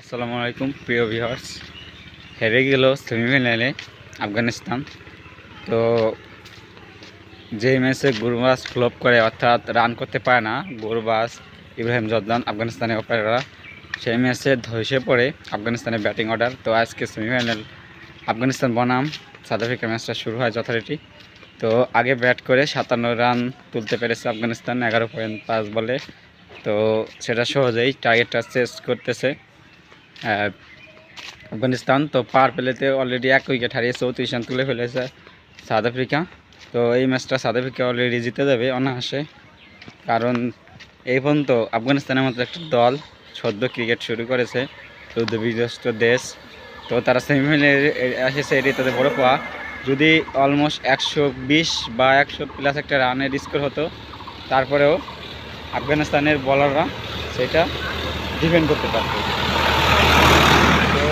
আসসালামু আলাইকুম, প্রিয় ভিউয়ার্স হেরে গেল সেমিফাইনালে আফগানিস্তান। তো যে ম্যাচে গুরবাস ফ্লপ করে, অর্থাৎ রান করতে পারে না গুরবাস ইব্রাহিম জর্দান আফগানিস্তানের অপারেটররা সেই ম্যাচে ধসে পড়ে আফগানিস্তানের ব্যাটিং অর্ডার তো আজকে সেমিফাইনাল আফগানিস্তান বনাম সাউথ আফ্রিকা ম্যাচটা শুরু হয় যথারীতি। তো আগে ব্যাট করে সাতান্ন রান তুলতে পেরেছে আফগানিস্তান, এগারো পয়েন্ট পাঁচ বলে। তো সেটা সহজেই টার্গেটটা চেস করতেছে। আফগানিস্তান, তো পার প্লেতে অলরেডি এক উইকেট হারিয়ে চৌত্রিশ রান তুলে ফেলেছে সাউথ আফ্রিকা। তো এই ম্যাচটা সাউথ আফ্রিকা অলরেডি জিতে যাবে অনায়াসে। কারণ এই পর্যন্ত আফগানিস্তানের মতো একটা দল সদ্য ক্রিকেট শুরু করেছে চৌদ্দ বিধ্বস্ত দেশ। তো তারা সেমিফাইনালে এসেছে এটি তাদের বড় পাওয়া। যদি অলমোস্ট একশো বিশ বা একশো প্লাস একটা রানের স্কোর হতো, তারপরেও আফগানিস্তানের বলাররা সেটা ডিফেন্ড করতে পারত তো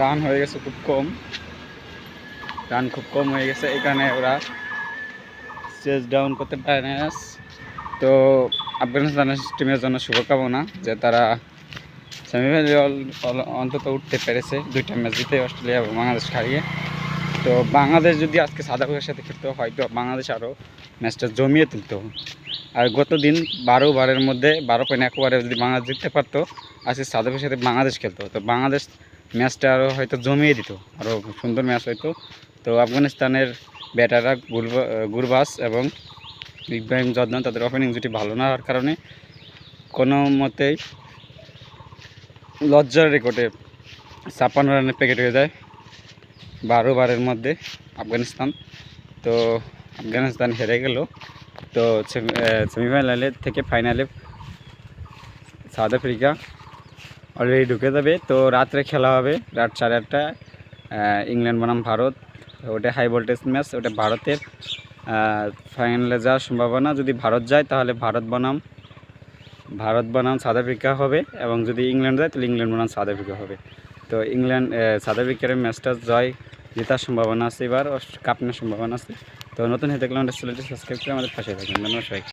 রান হয়ে গেছে খুব কম। রান খুব কম হয়ে গেছে। এখানে ওরা চেস ডাউন করতে পারে না। তো আফগানিস্তানের টিমের জন্য শুভকামনা যে তারা সেমিফাইনালে অন্তত উঠতে পেরেছে। দুইটা ম্যাচ জিতে অস্ট্রেলিয়া এবং বাংলাদেশ হারিয়ে। তো বাংলাদেশ যদি আজকে সাদা সাথে খেলতো, হয়তো বাংলাদেশ আরও ম্যাচটা জমিয়ে তুলতো। আর গত দিন বারো বারের মধ্যে বারো পয়েন্ট এক ওভারে যদি বাংলাদেশ জিততে পারতো, আজকে আফ্রিকার সাথে বাংলাদেশ খেলতো। তো বাংলাদেশ ম্যাচটা আরও হয়তো জমিয়ে দিত আরও সুন্দর ম্যাচ হতো তো আফগানিস্তানের ব্যাটাররা গুরবা- গুরবাস এবং ইব্রাহিম জর্দান তাদের ওপেনিং জুটি ভালো না হওয়ার কারণে কোনো মতেই লজ্জার রেকর্ডে ছাপ্পান্ন রানের প্যাকেট হয়ে যায় বারো বারের মধ্যে আফগানিস্তান। তো আফগানিস্তান হেরে গেল। তো সেমিফাইনালে থেকে ফাইনালে সাউথ আফ্রিকা অলরেডি ঢুকে যাবে। তো রাত্রে খেলা হবে রাত সাড়ে আটটায় আহ, ইংল্যান্ড বনাম ভারত। ওটা হাই ভোল্টেজ ম্যাচ ওটা ভারতের। ফাইনালে যাওয়ার সম্ভাবনা যদি ভারত যায় তাহলে ভারত বনাম। ভারত বনাম সাউথ আফ্রিকা হবে এবং যদি ইংল্যান্ড যায় তাহলে ইংল্যান্ড বনাম সাউথ আফ্রিকা হবে। তো ইংল্যান্ড সাউথ আফ্রিকার ম্যাচটা জয় জেতার সম্ভাবনা আছে এবার কাপ নেওয়ার সম্ভাবনা আছে। তো নতুন থাকলে আমাদের সাবস্ক্রাইব করে আমাদের পাশে থাকবেন। ধন্যবাদ